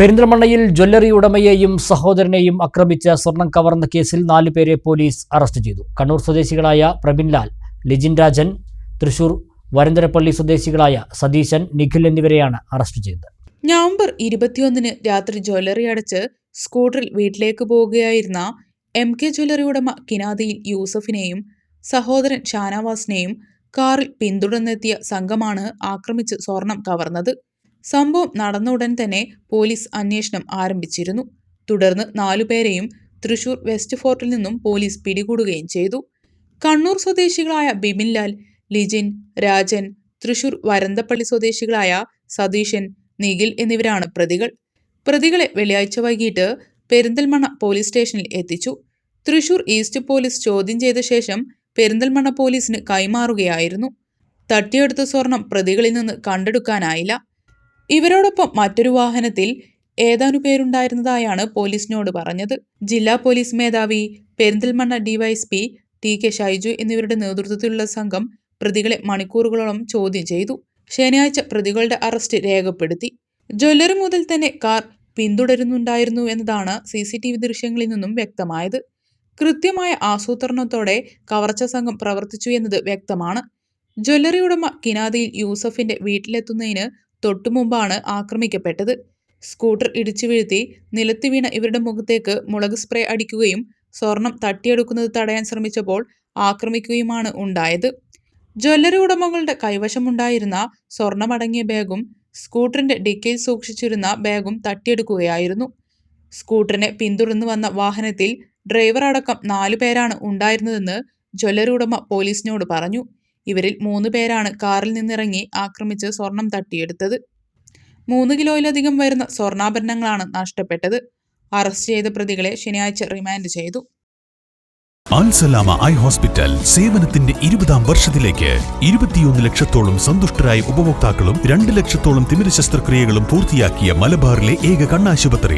പെരിന്തൽമണ്ണയിൽ ജ്വല്ലറി ഉടമയെയും സഹോദരനെയും ആക്രമിച്ച സ്വർണം കവർന്ന കേസിൽ നാലു പേരെ പോലീസ് അറസ്റ്റ് ചെയ്തു. കണ്ണൂർ സ്വദേശികളായ പ്രബിൻലാൽ ലിജിൻ രാജൻ തൃശൂർ വരന്തരപ്പള്ളി സ്വദേശികളായ സതീശൻ നിഖിൽ എന്നിവരെയാണ് അറസ്റ്റ് ചെയ്തത്. നവംബർ ഇരുപത്തിയൊന്നിന് രാത്രി ജ്വല്ലറി അടച്ച് സ്കൂട്ടറിൽ വീട്ടിലേക്ക് പോവുകയായിരുന്ന എം കെ ജ്വല്ലറി ഉടമ കിനാദിയിൽ യൂസഫിനെയും സഹോദരൻ ഷാനവാസിനെയും കാറിൽ പിന്തുടർന്നെത്തിയ സംഘമാണ് ആക്രമിച്ച് സ്വർണം കവർന്നത്. സംഭവം നടന്ന ഉടൻ തന്നെ പോലീസ് അന്വേഷണം ആരംഭിച്ചിരുന്നു. തുടർന്ന് നാലുപേരെയും തൃശൂർ വെസ്റ്റ് ഫോർട്ടിൽ നിന്നും പോലീസ് പിടികൂടുകയും ചെയ്തു. കണ്ണൂർ സ്വദേശികളായ ബിമിൻലാൽ ലിജിൻ രാജൻ തൃശൂർ വരന്തപ്പള്ളി സ്വദേശികളായ സതീശൻ നിഖിൽ എന്നിവരാണ് പ്രതികൾ. പ്രതികളെ വെള്ളിയാഴ്ച വൈകിട്ട് പെരിന്തൽമണ്ണ പോലീസ് സ്റ്റേഷനിൽ എത്തിച്ചു. തൃശൂർ ഈസ്റ്റ് പോലീസ് ചോദ്യം ചെയ്ത ശേഷം പെരിന്തൽമണ്ണ പോലീസിന് കൈമാറുകയായിരുന്നു. തട്ടിയെടുത്ത സ്വർണം പ്രതികളിൽ നിന്ന് കണ്ടെടുക്കാനായില്ല. ഇവരോടൊപ്പം മറ്റൊരു വാഹനത്തിൽ ഏതാനും പേരുണ്ടായിരുന്നതായാണ് പോലീസിനോട് പറഞ്ഞത്. ജില്ലാ പോലീസ് മേധാവി Perinthalmanna DYSP T K Shaiju എന്നിവരുടെ നേതൃത്വത്തിലുള്ള സംഘം പ്രതികളെ മണിക്കൂറുകളോളം ചോദ്യം ചെയ്തു. ശനിയാഴ്ച പ്രതികളുടെ അറസ്റ്റ് രേഖപ്പെടുത്തി. ജ്വല്ലറി മുതൽ തന്നെ കാർ പിന്തുടരുന്നുണ്ടായിരുന്നു എന്നതാണ് സി സി ടി വി ദൃശ്യങ്ങളിൽ നിന്നും വ്യക്തമായത്. കൃത്യമായ ആസൂത്രണത്തോടെ കവർച്ച സംഘം പ്രവർത്തിച്ചു എന്നത് വ്യക്തമാണ്. ജ്വല്ലറി ഉടമ കിനാദിയിൽ യൂസഫിന്റെ വീട്ടിലെത്തുന്നതിന് തൊട്ടുമുമ്പാണ് ആക്രമിക്കപ്പെട്ടത്. സ്കൂട്ടർ ഇടിച്ചു വീഴ്ത്തി നിലത്ത് വീണ ഇവരുടെ മുഖത്തേക്ക് മുളക് സ്പ്രേ അടിക്കുകയും സ്വർണം തട്ടിയെടുക്കുന്നത് തടയാൻ ശ്രമിച്ചപ്പോൾ ആക്രമിക്കുകയുമാണ് ഉണ്ടായത്. ജ്വല്ലറി ഉടമകളുടെ കൈവശമുണ്ടായിരുന്ന സ്വർണമടങ്ങിയ ബാഗും സ്കൂട്ടറിന്റെ ഡിക്കയിൽ സൂക്ഷിച്ചിരുന്ന ബാഗും തട്ടിയെടുക്കുകയായിരുന്നു. സ്കൂട്ടറിനെ പിന്തുടർന്ന് വന്ന വാഹനത്തിൽ ഡ്രൈവർ അടക്കം നാലു പേരാണ് ഉണ്ടായിരുന്നതെന്ന് ജ്വല്ലറി ഉടമ പോലീസിനോട് പറഞ്ഞു. ഇവരിൽ മൂന്ന് പേരാണ് കാറിൽ നിന്നിറങ്ങി ആക്രമിച്ച് സ്വർണം തട്ടിയെടുത്തത്. മൂന്ന് കിലോയിലധികം വരുന്ന സ്വർണാഭരണങ്ങളാണ് നഷ്ടപ്പെട്ടത്. അറസ്റ്റ് ചെയ്ത പ്രതികളെ ശനിയാഴ്ച റിമാൻഡ് ചെയ്തു. അൽസലാമ ഐ ഹോസ്പിറ്റൽ സേവനത്തിന്റെ ഇരുപതാം വർഷത്തിലേക്ക് ഇരുപത്തിയൊന്ന് ലക്ഷത്തോളം സന്തുഷ്ടരായ ഉപഭോക്താക്കളും രണ്ട് ലക്ഷത്തോളം തിമിര ശസ്ത്രക്രിയകളും പൂർത്തിയാക്കിയ മലബാറിലെ ഏക കണ്ണാശുപത്രി.